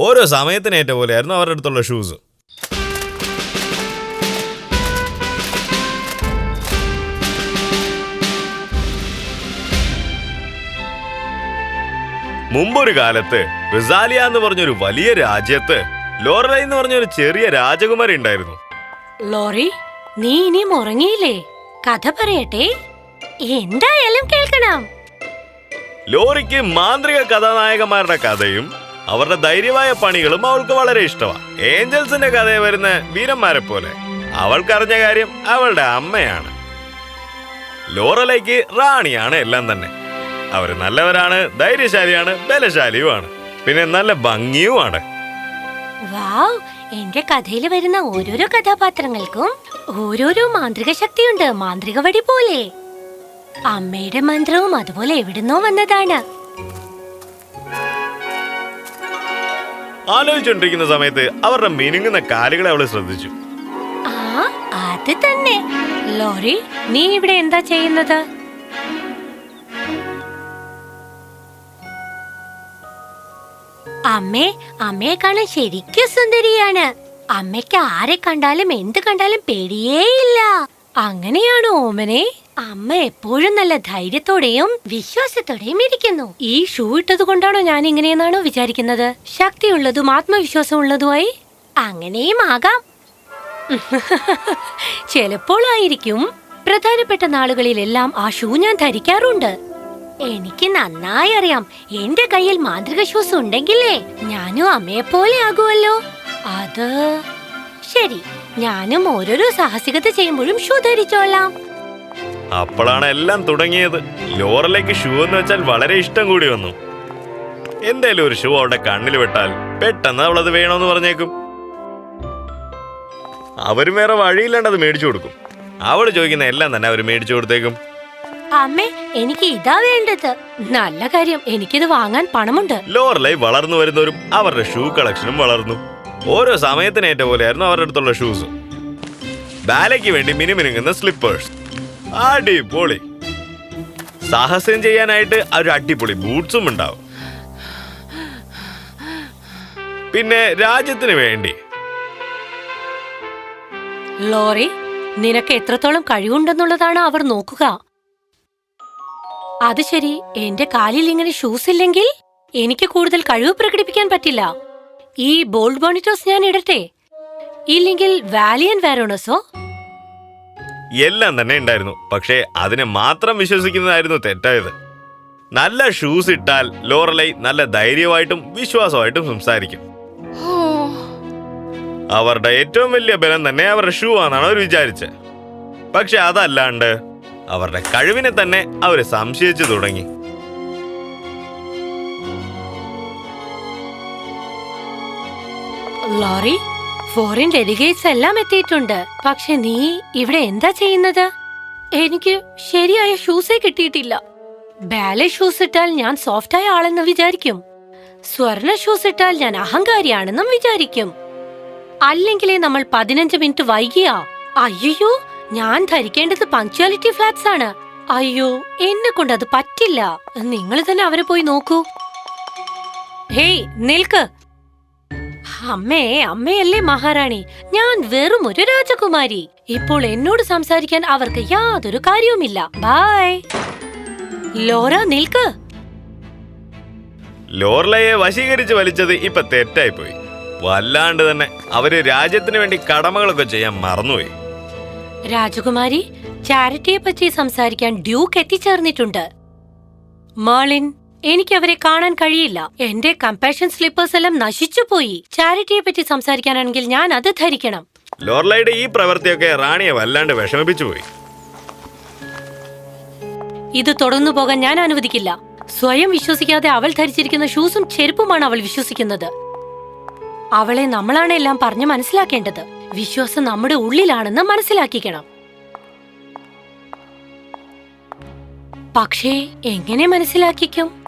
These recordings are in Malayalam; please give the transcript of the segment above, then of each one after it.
ഓരോ സമയത്തിനേറ്റ പോലെയായിരുന്നു അവരുടെ അടുത്തുള്ള ഷൂസ് മുമ്പൊരു കാലത്ത് റിസാലിയ എന്ന് പറഞ്ഞൊരു വലിയ രാജ്യത്ത് ലോറലൈ എന്ന് പറഞ്ഞൊരു ചെറിയ രാജകുമാരി ഉണ്ടായിരുന്നു. ലോറി നീ ഇനി ഉറങ്ങിയില്ലേ? കഥ പറയട്ടെ. എന്തായാലും കേൾക്കണം. ലോറിക്ക് മാന്ത്രിക കഥാനായകന്മാരുടെ കഥയും അവരുടെ ധൈര്യമായ പണികളും അവൾക്ക് വളരെ ഇഷ്ടമാണ്. ഏഞ്ചൽസിന്റെ കഥയെ വരുന്ന വീരന്മാരെ പോലെ. അവൾക്കറിഞ്ഞ കാര്യം അവളുടെ അമ്മയാണ്. ലോറലൈക്ക് റാണിയാണ് എല്ലാം തന്നെ. അവർ നല്ലവരാണ് ധൈര്യശാലിയാണ് ബലശാലിയുമാണ്. പിന്നെ നല്ല ഭംഗിയുമാണ്. എന്റെ കഥയിൽ വരുന്ന ഓരോരോ കഥാപാത്രങ്ങൾക്കും ഓരോരോ മാന്ത്രിക ശക്തിയുണ്ട് മാന്ത്രിക വടി പോലെ. അമ്മയുടെ മന്ത്രവും അതുപോലെ എവിടുന്നോ വന്നതാണ്. ആലോചിച്ചുകൊണ്ടിരിക്കുന്ന സമയത്ത് അവരുടെ മിനുങ്ങുന്ന കാലുകളെ അവൾ ശ്രദ്ധിച്ചു. ആ അത് തന്നെ. ലോറി നീ ഇവിടെ എന്താ ചെയ്യുന്നത്? അമ്മേ അമ്മയെ കാണാൻ ശരിക്കും സുന്ദരിയാണ്. അമ്മയ്ക്ക് ആരെ കണ്ടാലും എന്ത് കണ്ടാലും പേടിയേയില്ല. അങ്ങനെയാണോ ഓമനെ? അമ്മ എപ്പോഴും നല്ല ധൈര്യത്തോടെയും വിശ്വാസത്തോടെയും ഇരിക്കുന്നു. ഈ ഷൂ ഇട്ടത് കൊണ്ടാണോ ഞാൻ ഇങ്ങനെയെന്നാണോ വിചാരിക്കുന്നത്? ശക്തിയുള്ളതും ആത്മവിശ്വാസമുള്ളതുമായി അങ്ങനെയും ആകാം. ചിലപ്പോൾ ആയിരിക്കും. പ്രധാനപ്പെട്ട നാളുകളിലെല്ലാം ആ ഷൂ ഞാൻ ധരിക്കാറുണ്ട്. എനിക്ക് നന്നായി അറിയാം. എന്റെ കയ്യിൽ മാന്ത്രിക ഷൂസ് ഉണ്ടെങ്കിലേ ഞാനും അമ്മയെ പോലെ ആകുമല്ലോ അത് ശരി. ഞാനും ഓരോരോ സാഹസികത ചെയ്യുമ്പോഴും ഷൂ ധരിച്ചോളാം. അപ്പോഴാണ് എല്ലാം തുടങ്ങിയത്. ലോറലേക്ക് ഷൂ എന്ന് വെച്ചാൽ വളരെ ഇഷ്ടം കൂടി വന്നു. എന്തേലും ഒരു ഷൂ അവളുടെ കണ്ണിൽ വിട്ടാൽ പെട്ടെന്ന് അവളത് വേണമെന്ന് പറഞ്ഞേക്കും. അവരും വേറെ വഴിയില്ലാണ്ട് അത് മേടിച്ചു കൊടുക്കും. അവൾ ചോദിക്കുന്ന എല്ലാം തന്നെ അവർ മേടിച്ചു കൊടുത്തേക്കും. അമ്മേ എനിക്ക് ഇതാ വേണ്ടത്. നല്ല കാര്യം എനിക്കിത് വാങ്ങാൻ പണമുണ്ട്. ലോറലൈ വളർന്നു വരുന്നവരും അവരുടെ ഷൂ കളക്ഷനും വളർന്നു. ഓരോ സമയത്തിനേറ്റ പോലെയായിരുന്നു അവരുടെ അടുത്തുള്ള ഷൂസ് ബാലയ്ക്ക് വേണ്ടി മിനുമിനുങ്ങുന്ന സ്ലിപ്പേഴ്സ് അടിപൊളി. സാഹസം ചെയ്യാനായിട്ട് ഒരു അടിപൊളി ബൂട്ട്സും ഉണ്ടാവും. പിന്നെ രാജ്യത്തിന് വേണ്ടി. ലോറി നിനക്ക് എത്രത്തോളം കഴിവുണ്ടെന്നുള്ളതാണ് അവർ നോക്കുക. അത് ശരി എന്റെ കാലിൽ ഇങ്ങനെ ഷൂസ് ഇല്ലെങ്കിൽ എനിക്ക് കൂടുതൽ കഴിവ് പ്രകടിപ്പിക്കാൻ പറ്റില്ല. ഈ ബോൾഡ് ബോണിറ്റോസ് ഞാൻ ഇടട്ടെ. ഇല്ലെങ്കിൽ വാലിയൻ വാരോണസോ എല്ലാം തന്നെ ഉണ്ടായിരുന്നു. പക്ഷേ അതിനെ മാത്രം വിശ്വസിക്കുന്നതായിരുന്നു തെറ്റായത്. നല്ല ഷൂസ് ഇട്ടാൽ ലോറലൈ നല്ല ധൈര്യമായിട്ടും വിശ്വാസമായിട്ടും സംസാരിക്കും. അവരുടെ ഏറ്റവും വലിയ ബലം തന്നെ അവരുടെ ഷൂ ആണെന്നാണ് അവർ വിചാരിച്ചത്. പക്ഷെ അതല്ലാണ്ട് അവരുടെ കഴിവിനെ തന്നെ അവർ സംശയിച്ചു തുടങ്ങി. ലോറി? ഫോറിൻ ഡെലിഗേറ്റ്സ് എല്ലാം എത്തിയിട്ടുണ്ട്. പക്ഷെ നീ ഇവിടെ എന്താ ചെയ്യുന്നത്? എനിക്ക് ശരിയായ ഷൂസേ കിട്ടിയിട്ടില്ല. ബാലെ ഷൂസ് ഇട്ടാൽ ഞാൻ സോഫ്റ്റായ ആളെന്ന് വിചാരിക്കും. സ്വർണ ഷൂസ് ഇട്ടാൽ ഞാൻ അഹങ്കാരിയാണെന്നും വിചാരിക്കും. അല്ലെങ്കിലേ നമ്മൾ പതിനഞ്ച് മിനിറ്റ് വൈകിയാ. അയ്യോ ഞാൻ ധരിക്കേണ്ടത് പങ്ക്ച്വാലിറ്റി ഫ്ലാറ്റ്സ് ആണ്. അയ്യോ എന്നെ കൊണ്ട് അത് പറ്റില്ല. നിങ്ങൾ തന്നെ അവരെ പോയി നോക്കൂ. ഹേയ് നിൽക്ക്. അമ്മേ അമ്മയല്ലേ മഹാറാണി. ഞാൻ വെറും ഒരു രാജകുമാരി. ഇപ്പോൾ എന്നോട് സംസാരിക്കാൻ അവർക്ക് യാതൊരു കാര്യവുമില്ല. ബായ്. ലോറ നിൽക്ക്. ലോർലയെ വശീകരിച്ച് വലിച്ചത് ഇപ്പൊ തെറ്റായി പോയി വല്ലാണ്ട് തന്നെ. അവർ രാജ്യത്തിന് വേണ്ടി കടമകളൊക്കെ ചെയ്യാൻ മറന്നുപോയി. രാജകുമാരി ചാരിറ്റിയെ പറ്റി സംസാരിക്കാൻ ഡ്യൂക്ക് എത്തിച്ചേർന്നിട്ടുണ്ട്. മേളിൻ എനിക്ക് അവരെ കാണാൻ കഴിയില്ല. എന്റെ കമ്പാഷൻ സ്ലിപ്പേഴ്സ് എല്ലാം നശിച്ചു പോയി ചാരിറ്റിയെ പറ്റി സംസാരിക്കാനാണെങ്കിൽ ഞാൻ അത് ധരിക്കണം. ലോർലയുടെ ഈ പ്രവൃത്തിയൊക്കെ റാണിയെ വല്ലാണ്ട് വിഷമിപ്പിച്ചു പോയി. ഇത് തുടർന്നു പോകാൻ ഞാൻ അനുവദിക്കില്ല. സ്വയം വിശ്വസിക്കാതെ അവൾ ധരിച്ചിരിക്കുന്ന ഷൂസും ചെരുപ്പുമാണ് അവൾ വിശ്വസിക്കുന്നത്. അവളെ നമ്മളാണ് എല്ലാം പറഞ്ഞു മനസ്സിലാക്കേണ്ടത്. വിശ്വാസം നമ്മുടെ ഉള്ളിലാണെന്ന് മനസ്സിലാക്കിക്കണം. പക്ഷേ എങ്ങനെ മനസ്സിലാക്കിക്കും?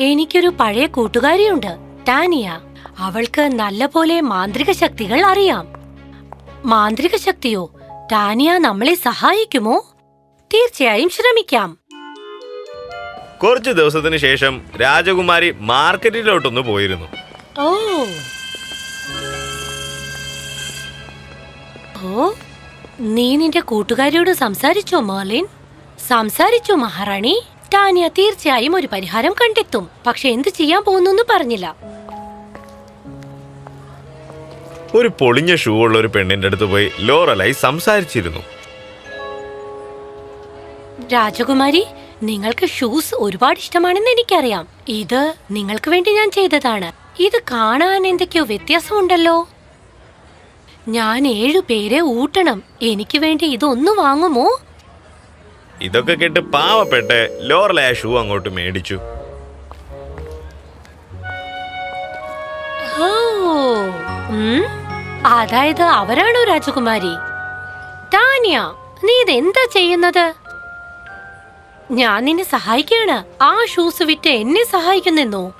എനിക്കൊരു പഴയ കൂട്ടുകാരിയുണ്ട് ടാനിയ. അവൾക്ക് നല്ലപോലെ മാന്ത്രിക ശക്തികൾ അറിയാം. മാന്ത്രിക ശക്തിയോ? ടാനിയ നമ്മളെ സഹായിക്കുമോ? തീർച്ചയായും ശ്രമിക്കാം. കുറച്ചു ദിവസത്തിന് ശേഷം രാജകുമാരി മാർക്കറ്റിലോട്ടൊന്ന് പോയിരുന്നു. ഓ. ഓ നീ നിന്റെ കൂട്ടുകാരിയോട് സംസാരിച്ചോ മാർലിൻ? സംസാരിച്ചോ മഹാറാണി? ടാനിയ തീർച്ചയായും ഒരു പരിഹാരം കണ്ടെത്തും. പക്ഷെ എന്ത് ചെയ്യാൻ പോകുന്നു പറഞ്ഞില്ല. ഒരു പൊളിഞ്ഞ ഷൂ ഉള്ള ഒരു പെണ്ണിന്റെ അടുത്ത് പോയി ലോറലായി സംസാരിച്ചിരുന്നു. രാജകുമാരി നിങ്ങൾക്ക് ഷൂസ് ഒരുപാട് ഇഷ്ടമാണെന്ന് എനിക്കറിയാം. ഇത് നിങ്ങൾക്ക് വേണ്ടി ഞാൻ ചെയ്തതാണ്. ഇത് കാണാൻ എന്തൊക്കെയോ വ്യത്യാസമുണ്ടല്ലോ. ഞാൻ ഏഴു പേരെ ഊട്ടണം. എനിക്ക് വേണ്ടി ഇതൊന്നു വാങ്ങുമോ? ഇതൊക്കെ കേട്ട് പാവപ്പെട്ട് ലോറലായ ഷൂ അങ്ങോട്ട് മേടിച്ചു. അതായത് അവരാണോ രാജകുമാരി? ടാനിയ നീ ഇതെന്താ ചെയ്യുന്നത്? ഞാൻ നിന്നെ സഹായിക്കാണ് ആ ഷൂസ് വിറ്റ് എന്നെ സഹായിക്കുന്നെന്നോ.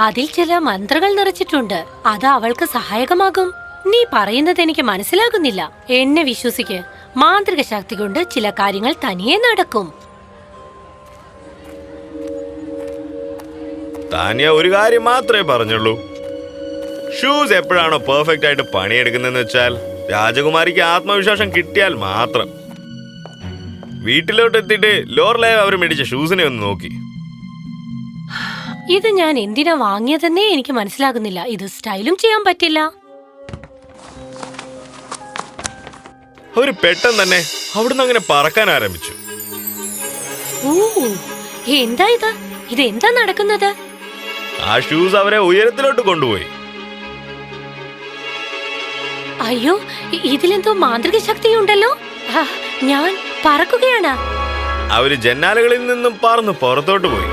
അതിൽ ചില മന്ത്രങ്ങൾ നിറച്ചിട്ടുണ്ട്. അത് അവൾക്ക് സഹായകമാകും. നീ പറയുന്നത് എനിക്ക് മനസ്സിലാകുന്നില്ല. എന്നെ വിശ്വസിക്ക്. മാന്ത്രിക ശക്തി കൊണ്ട് ചില കാര്യങ്ങൾ തനിയെ നടക്കും. താനിയ ഒരു കാര്യം മാത്രമേ പറഞ്ഞുള്ളൂ. ഷൂസ് എപ്പോഴാണോ പെർഫെക്റ്റ് ആയിട്ട് പണിയെടുക്കുന്നതെന്ന് വെച്ചാൽ രാജകുമാരിക്ക് ആത്മവിശ്വാസം കിട്ടിയാൽ മാത്രം. വീട്ടിലോട്ട് എത്തിയിട്ട് ലോറിലായ അവർ മേടിച്ച ഷൂസിനെ ഒന്ന് നോക്കി. ഇത് ഞാൻ എന്തിനാ വാങ്ങിയതെന്നേ എനിക്ക് മനസ്സിലാകുന്നില്ല. ഇത് സ്റ്റൈലും ചെയ്യാൻ പറ്റില്ല. അവർ പെട്ടെന്ന് തന്നെ അവിടുന്ന് അങ്ങനെ പറക്കാൻ ആരംഭിച്ചു. ഓ എന്താ ഇത്? ഇത് എന്താ നടക്കുന്നത്? ആ ഷൂസ് അവരെ ഉയരത്തിലോട്ട് കൊണ്ടുപോയി. അയ്യോ ഇതിലെന്തോ മാന്ത്രിക ശക്തിയുണ്ടല്ലോ? ഞാൻ പറക്കുകയാണ്. അവർ ജന്നാലകളിൽ നിന്നും പറന്ന് പുറത്തോട്ട് പോയി.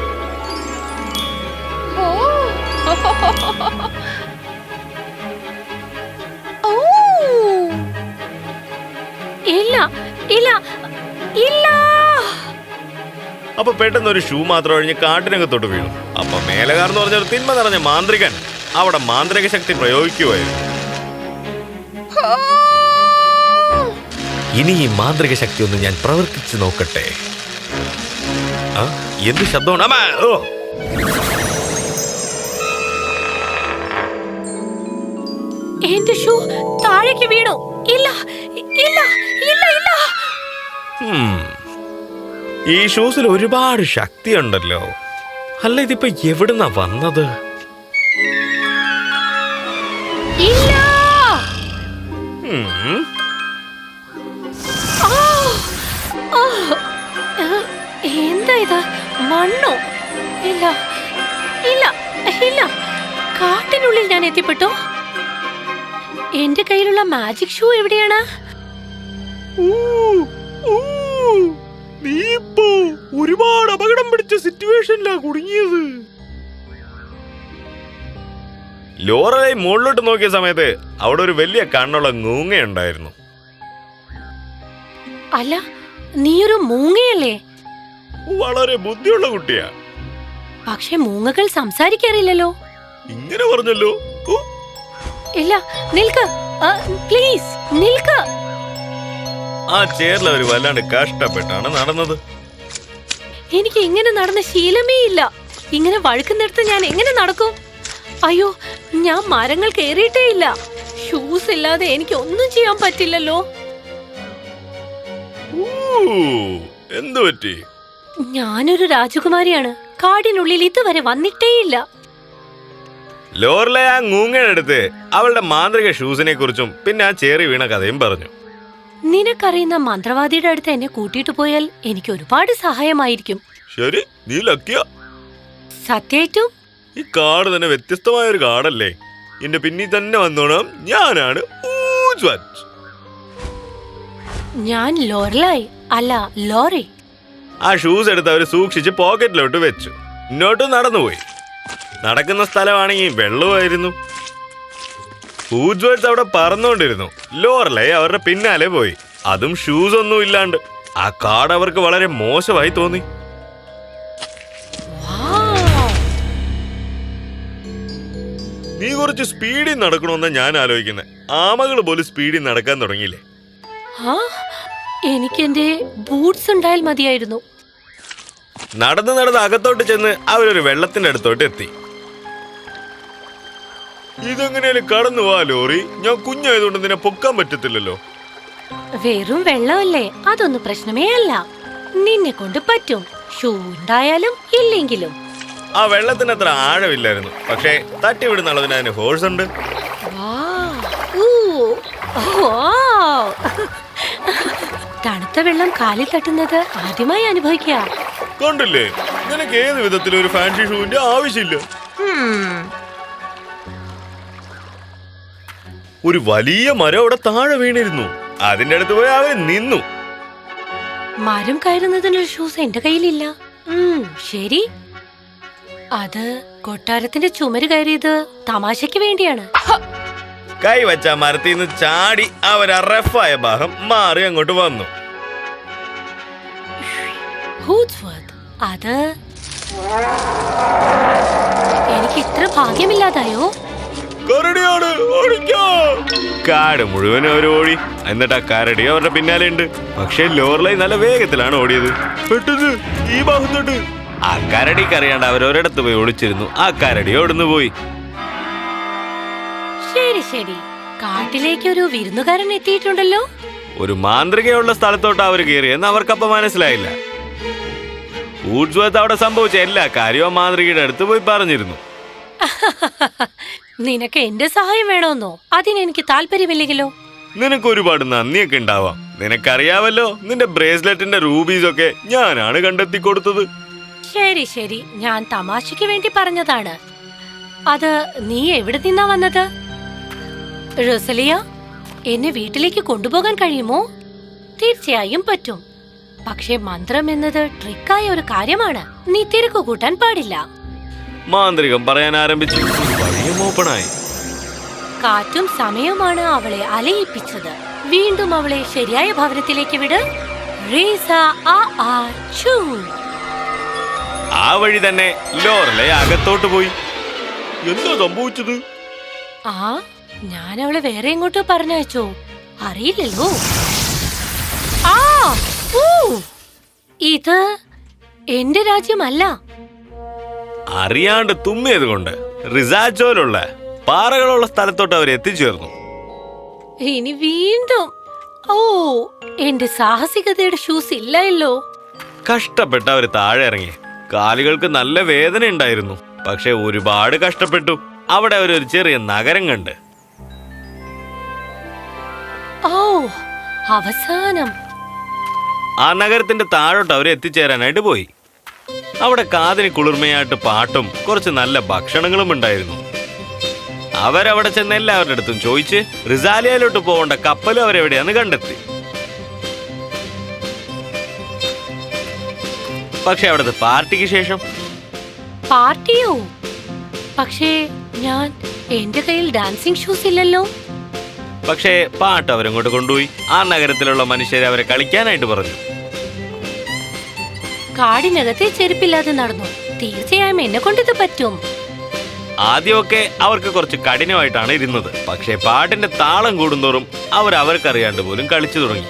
ഇല്ല ഇല്ല ഇല്ല. അപ്പൊ പെട്ടെന്ന് ഒരു ഷൂ മാത്രം ഒഴിഞ്ഞ് കാട്ടിനകത്തോട്ട് വീണു. അപ്പൊ മേലകാർ എന്ന് പറഞ്ഞ ഒരു തിന്മ നിറഞ്ഞ മാന്ത്രികൻ അവിടെ മാന്ത്രിക ശക്തി പ്രയോഗിക്കുമായിരുന്നു ഇനി ഈ മാന്ത്രിക ശക്തി ഒന്ന് ഞാൻ പ്രവർത്തിച്ചു നോക്കട്ടെ. ആ, എന്ത് ശബ്ദമാണ്? ഓ. എന്റെ ഷൂ താഴേക്ക് വീണു. ഇല്ല ഇല്ല. ഈ ഷൂസിൽ ഒരുപാട് ശക്തിയുണ്ടല്ലോ. അല്ല ഇതിപ്പോ എവിടുന്നാ വന്നത്! എന്താ ഇത്? മണ്ണോ? ഇല്ല ഇല്ല ഇല്ല. കാട്ടിനുള്ളിൽ ഞാൻ എത്തിപ്പെട്ടു. എന്റെ കയ്യിലുള്ള മാജിക് ഷൂ എവിടെയാണ്? നീ ഇപ്പോ ഒരുപാട് അപകടം പിടിച്ച സിറ്റുവേഷനിലാ കുടുങ്ങിയത്. ലോറലൈ മുകളിലോട്ട് നോക്കിയ സമയത്ത് അവിടെ ഒരു വലിയ കണ്ണുള്ള മൂങ്ങയുണ്ടായിരുന്നു. അല്ല ഒരു മൂങ്ങയല്ലേ? വളരെ ബുദ്ധിയുള്ള കുട്ടിയാ. പക്ഷെ മൂങ്ങകൾ സംസാരിക്കാറില്ലല്ലോ. ഇങ്ങനെ പറഞ്ഞല്ലോ. ഇല്ല നിൽക്ക്. പ്ലീസ് നിൽക്ക്. ആ ചേറിൽ അവർ വല്ലാണ്ട് കഷ്ടപ്പെട്ടാണ് നടന്നത്. എനിക്ക് ഇങ്ങനെ നടന്ന ശീലമേ ഇല്ല. ഇങ്ങനെ വഴുക്കുന്നിടത്ത് ഞാൻ എങ്ങനെ നടക്കും? അയ്യോ ഞാൻ മരങ്ങൾ കയറിയിട്ടേ ഇല്ല. ഷൂസ് ഇല്ലാതെ എനിക്ക് ഒന്നും ചെയ്യാൻ പറ്റില്ലല്ലോ. ഊ, എന്ത് പറ്റി? ഞാനൊരു രാജകുമാരിയാണ്. കാടിനുള്ളിൽ ഇതുവരെ വന്നിട്ടേയില്ല ngൂങ്ങയുടെ അടുത്ത് അവളുടെ മാന്ത്രിക ഷൂസിനെ കുറിച്ചും പിന്നെ ആ ചേറി വീണ കഥയും പറഞ്ഞു. നിനക്കറിയുന്ന മന്ത്രവാദിയുടെ അടുത്ത് എന്നെ കൂട്ടിയിട്ട് പോയാൽ എനിക്ക് ഒരുപാട് സഹായമായിരിക്കും. ശരി നീ ലക്കിയ. സത്യായിട്ടും ഈ കാട് തന്നെ വ്യത്യസ്തമായ ഒരു കാടല്ലേ? എന്റെ പിന്നിൽ തന്നെ വന്നോണം ഞാനാണ്. ഞാൻ ലോറലായി അല്ല ലോറി. ആ ഷൂസ് എടുത്ത് അവർ സൂക്ഷിച്ച് പോക്കറ്റിലോട്ട് വെച്ചു. ഇങ്ങോട്ട് നടന്നുപോയി. നടക്കുന്ന സ്ഥലമാണെങ്കിൽ വെള്ളമായിരുന്നു. ഊജ്വേർഡ്സ് അവിടെ പറന്നുകൊണ്ടിരുന്നു. ലോറലേ അവരുടെ പിന്നാലെ പോയി. അതും ഷൂസ് ഒന്നും ഇല്ലാണ്ട്. ആ കാട് അവർക്ക് വളരെ മോശമായി തോന്നി. നീ കുറച്ച് സ്പീഡിൽ നടക്കണമെന്ന് ഞാൻ ആലോചിക്കുന്നത് ആമകൾ പോലും സ്പീഡിൽ നടക്കാൻ തുടങ്ങിയില്ലേ? എനിക്ക് എന്റെ ബൂട്ട്സ് ഉണ്ടായാൽ മതിയായിരുന്നു. നടന്ന് നടന്ന് അകത്തോട്ട് ചെന്ന് അവരൊരു വെള്ളത്തിന്റെ അടുത്തോട്ട് എത്തി. ഇതെങ്ങനെയാലും കടന്നു വാ ലോറി. ഞാൻ കുഞ്ഞായതുകൊണ്ട് നിന്നെ പൊക്കാൻ പറ്റത്തില്ലല്ലോ. വെറും വെള്ളമല്ലേ? അതൊന്നും പ്രശ്നമേ അല്ല. നിന്നെ കൊണ്ട് പറ്റും. ഷൂ ഉണ്ടായാലും ഇല്ലെങ്കിലും. ആ വെള്ളത്തിന് അത്ര ആഴമില്ലായിരുന്നു. പക്ഷേ അളവിന് അതിന് ഹോഴ്സ് ഉണ്ട്. തണുത്ത വെള്ളം കാലിൽ തട്ടുന്നത് ആദ്യമായി അനുഭവിക്കുക കണ്ടില്ലേ? നിനക്ക് ഏത് വിധത്തിലും ഒരു ഫാൻസി ഷൂവിന്റെ ആവശ്യമില്ല. ഒരു വലിയ മരം അവിടെ താഴെ വീണിരുന്നു. അതിന്റെ അടുത്ത് പോയി അവൻ നിന്നു. മരം കയറുന്നതിനൊരു ഷൂസ് എന്റെ കയ്യിലില്ല. ശരി. അത് കൊട്ടാരത്തിന്റെ ചുമര് കയറിയത് തമാശയ്ക്ക് വേണ്ടിയാണ്. കൈവച്ച മരത്തിൽ നിന്ന് ചാടി അവർ റഫായ ഭാഗം മാറി അങ്ങോട്ട് വന്നു. അത് എനിക്ക് ഇത്ര ഭാഗ്യമില്ലാതായോ? കരടിയാണ്. ഓടിക്കോ കാട് മുഴുവൻ അവർ ഓടി. എന്നിട്ട് ആ കരടി അവരുടെ പിന്നാലെ ഉണ്ട് പക്ഷെ ലോറിലൈ നല്ല വേഗത്തിലാണ് ഓടിയത്. പെട്ടെന്ന് ഈ ഭാഗത്തോട്ട്. ആ കരടിക്ക് അറിയാണ്ട് അവരൊരിടത്ത് പോയി ഒളിച്ചിരുന്നു ആ കരടി ഓടുന്നു പോയി. ശരി ശരി. കാട്ടിലേക്ക് ഒരു വിരുന്നുകാരൻ എത്തിയിട്ടുണ്ടല്ലോ. ഒരു മാന്ത്രികയുള്ള സ്ഥലത്തോട്ട് അവർ കയറിയെന്ന് അവർക്കപ്പം മനസ്സിലായില്ല. ഊർജ്വത്ത് അവിടെ സംഭവിച്ച എല്ലാ കാര്യവും മാന്ത്രികയുടെ അടുത്ത് പോയി പറഞ്ഞിരുന്നു. നിനക്ക് എന്റെ സഹായം വേണമെന്നോ അതിനെനിക്ക് താല്പര്യമില്ലെങ്കിലോ? നിനക്ക് ഒരുപാട് നന്ദിയൊക്കെ ഉണ്ടാവാം. നിനക്കറിയാവല്ലോ നിന്റെ ബ്രേസ്ലെറ്റിന്റെ റൂബീസ് ഒക്കെ ഞാനാണ് കണ്ടെത്തി കൊടുത്തത് ശരി ശരി. ഞാൻ തമാശയ്ക്ക് വേണ്ടി പറഞ്ഞതാണ്. അത് നീ എവിടെ നിന്നാ വന്നത്? റസലിയ എന്നെ വീട്ടിലേക്ക് കൊണ്ടുപോകാൻ കഴിയുമോ? തീർച്ചയായും പറ്റും. പക്ഷേ മന്ത്രം എന്നത് ട്രിക്കായ ഒരു കാര്യമാണ്. നീ തിരക്ക് കൂട്ടാൻ പാടില്ല. മാന്ത്രികം പറയാൻ ആരംഭിച്ചു. വഴിയും ഓപ്പണായി. കാറ്റും സമയമാണ് അവളെ അലയിപ്പിച്ചത്. വീണ്ടും അവളെ ശരിയായ ഭവനത്തിലേക്ക് വിട്. ആ വഴി തന്നെ ലോറലെ അകത്തോട്ട് പോയി. എന്താ സംഭവിച്ചത്? ആ ഞാൻ അവളെ വേറെ എങ്ങോട്ടോ പറഞ്ഞയച്ചോ. അറിയില്ലല്ലോ. ആ! ഇത് എന്റെ രാജ്യമല്ല. അറിയാണ്ട് തുമ്മിയത് കൊണ്ട് റിസാച്ചോലുള്ള പാറകളുള്ള സ്ഥലത്തോട്ട് അവർ എത്തിച്ചേർന്നു. ഇനി വീണ്ടും. ഓ എന്റെ സാഹസികതയുടെ ഷൂസ് ഇല്ലല്ലോ കഷ്ടപ്പെട്ട് അവർ താഴെ ഇറങ്ങി. കാലുകൾക്ക് നല്ല വേദന ഉണ്ടായിരുന്നു. പക്ഷെ ഒരുപാട് കഷ്ടപ്പെട്ടു. അവിടെ അവർ ഒരു ചെറിയ നഗരം കണ്ട്. ഓ അവസാനം. ആ നഗരത്തിന്റെ താഴോട്ട് അവർ എത്തിച്ചേരാനായിട്ട് പോയി. അവിടെ കാതിന് കുളിർമയായിട്ട് പാട്ടും കുറച്ച് നല്ല ഭക്ഷണങ്ങളും ഉണ്ടായിരുന്നു. അവരവിടെ ചെന്ന് എല്ലാവരുടെ അടുത്തും ചോദിച്ച് റിസാലിയയിലോട്ട് പോകേണ്ട കപ്പലും അവരെവിടെയാന്ന് കണ്ടെത്തി. പക്ഷെ അവിടുത്തെ പാർട്ടിക്ക് ശേഷം? പാർട്ടിയോ? പക്ഷേ ഞാൻ എന്റെ കയ്യിൽ ഡാൻസിങ് ഷൂസ് ഇല്ലല്ലോ. പക്ഷേ പാട്ട് അവരങ്ങോട്ട് കൊണ്ടുപോയി. ആ നഗരത്തിലുള്ള മനുഷ്യരെ അവരെ കളിക്കാനായിട്ട് പറഞ്ഞു. കാടിനകത്തെ ചെരുപ്പില്ലാതെ നടന്നു. തീർച്ചയായും എന്നെ കൊണ്ടിത് പറ്റും. ആദ്യമൊക്കെ അവർക്ക് കുറച്ച് കഠിനമായിട്ടാണ് ഇരുന്നത്. പക്ഷേ പാട്ടിന്റെ താളം കൂടുന്നോറും അവർ അവർക്കറിയാണ്ട് പോലും കളിച്ചു തുടങ്ങി.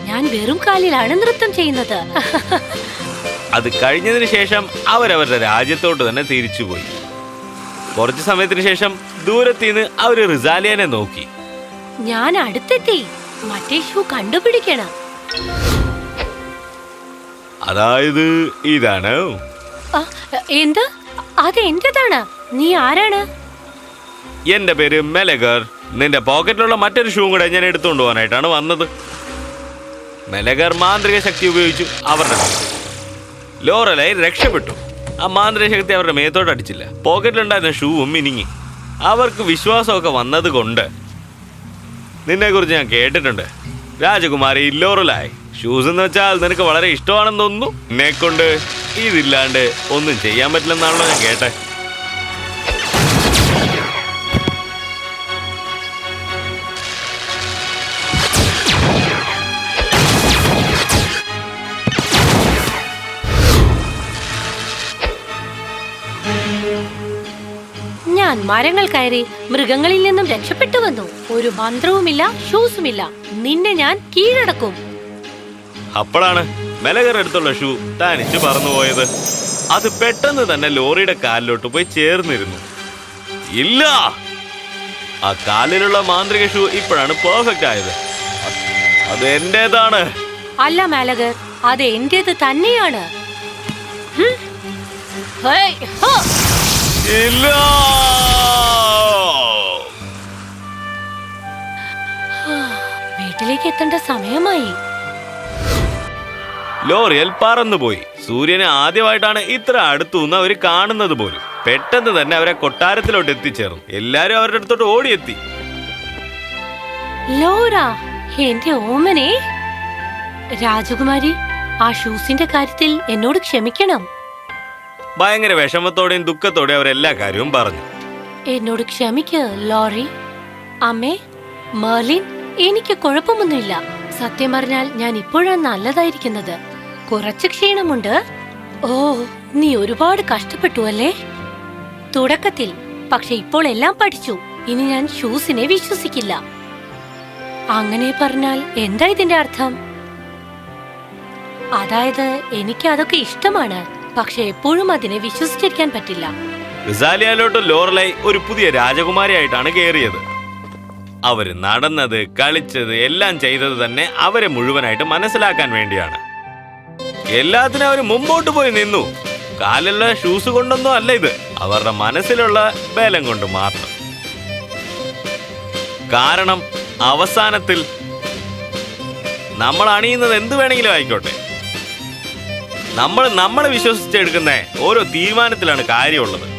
ഞാൻ വെറും കാലിലാണ് നൃത്തം ചെയ്യുന്നത്. അത് കഴിഞ്ഞതിന് ശേഷം അവരവരുടെ രാജ്യത്തോട്ട് തന്നെ തിരിച്ചു പോയി. കുറച്ചു സമയത്തിന് ശേഷം ദൂരത്തിന്ന് അവർ റിസാലിയനെ നോക്കി. ഞാൻ അടുത്തെത്തി. മറ്റേ ഷൂ കണ്ടുപിടിക്കണം. അതായത് ഇതാണ്. ആ, എന്ത്? അത് എന്റേതാണ്. നീ ആരാണ്? എന്റെ പേര് മെലഗർ. നിന്റെ പോക്കറ്റിലുള്ള മറ്റൊരു ഷൂ കൂടെ ഞാൻ എടുത്തുകൊണ്ട് പോകാനായിട്ടാണ് വന്നത്. മെലഗർ മാന്ത്രിക ശക്തി ഉപയോഗിച്ചു അവരുടെ മേൽ. ലോറലായി രക്ഷപ്പെട്ടു. ആ മാന്ത്രിക ശക്തി അവരുടെ മേത്തോട്ട് അടിച്ചില്ല. പോക്കറ്റിലുണ്ടായിരുന്ന ഷൂവും മിനിങ്ങി. അവർക്ക് വിശ്വാസമൊക്കെ വന്നത് കൊണ്ട് നിന്നെ കുറിച്ച് ഞാൻ കേട്ടിട്ടുണ്ട്. രാജകുമാരി ലോറലായി. ഷൂസ് എന്ന് വെച്ചാൽ നിനക്ക് വളരെ ഇഷ്ടമാണെന്ന് തോന്നുന്നു. എന്നെ കൊണ്ട് ഇതില്ലാണ്ട് ഒന്നും ചെയ്യാൻ പറ്റില്ലെന്നാണല്ലോ ഞാൻ കേട്ടെ. ഞാൻ മരങ്ങൾ കയറി മൃഗങ്ങളിൽ നിന്നും രക്ഷപ്പെട്ടു വന്നു. ഒരു മന്ത്രവുമില്ല ഷൂസുമില്ല നിന്നെ ഞാൻ കീഴടക്കും. അപ്പോഴാണ് മെലകർ അടുത്തുള്ള ഷൂ തനിച്ച് പറന്നുപോയത്. അത് പെട്ടെന്ന് തന്നെ ലോറിയുടെ കാലിലോട്ട് പോയി ചേർന്നിരുന്നു. ഇല്ല! ആ കാലിലുള്ള മാന്ത്രിക ഷൂ ഇപ്പോഴാണ് പെർഫെക്റ്റ് ആയത്. അത് എന്റേതാണ്. അല്ല മാലകർ അത് എന്റേത് തന്നെയാണ്. ഇല്ല! വീട്ടിലേക്ക് എത്തേണ്ട സമയമായി. ലോറിയൽ പറന്നുപോയി. സൂര്യനെ ആദ്യമായിട്ടാണ് ഇത്ര അടുത്തുനിന്ന് അവർ കാണുന്നത് പോലും. പെട്ടെന്ന് തന്നെ അവരെ കൊട്ടാരത്തിലോട്ട് എത്തിച്ചേർന്നു. എല്ലാരും അവരുടെ അടുത്തോട്ട് ഓടിയെത്തി. ലോറ എന്റെ ഓമനെ. രാജകുമാരി ആ ഷൂസിന്റെ കാര്യത്തിൽ എന്നോട് ക്ഷമിക്കണം. ഭയങ്കര വിഷമത്തോടെയും ദുഃഖത്തോടെയും അവരെല്ലാ കാര്യവും പറഞ്ഞു. എന്നോട് ക്ഷമിക്ക ലോറി. അമ്മേ മെർലിൻ എനിക്ക് കുഴപ്പമൊന്നുമില്ല. സത്യം പറഞ്ഞാൽ ഞാൻ ഇപ്പോഴാണ് നല്ലതായിരിക്കുന്നത്. കുറച്ച് ക്ഷീണമുണ്ട്. ഓ നീ ഒരുപാട് കഷ്ടപ്പെട്ടു അല്ലേ? തുടക്കത്തിൽ പക്ഷെ ഇപ്പോൾ എല്ലാം പഠിച്ചു. ഇനി ഞാൻ ഷൂസിനെ വിശ്വസിക്കില്ല. അങ്ങനെ പറഞ്ഞാൽ എന്താ ഇതിന്റെ അർത്ഥം? അതായത് എനിക്ക് അതൊക്കെ ഇഷ്ടമാണ് പക്ഷെ എപ്പോഴും അതിനെ വിശ്വസിച്ചിരിക്കാൻ പറ്റില്ല. ലോറലൈ ഒരു പുതിയ രാജകുമാരിയായിട്ടാണ് കയറിയത്. അവർ നടന്നത് കളിച്ചത് എല്ലാം ചെയ്തത് തന്നെ അവരെ മുഴുവനായിട്ട് മനസ്സിലാക്കാൻ വേണ്ടിയാണ്. എല്ലാത്തിനും അവർ മുമ്പോട്ട് പോയി നിന്നു. കാലുള്ള ഷൂസ് കൊണ്ടൊന്നും അല്ല ഇത്. അവരുടെ മനസ്സിലുള്ള ബലം കൊണ്ട് മാത്രം. കാരണം അവസാനത്തിൽ നമ്മൾ അണിയുന്നത് എന്ത് വേണമെങ്കിലും ആയിക്കോട്ടെ. നമ്മൾ നമ്മൾ വിശ്വസിച്ചെടുക്കുന്ന ഓരോ തീരുമാനത്തിലാണ് കാര്യമുള്ളത്.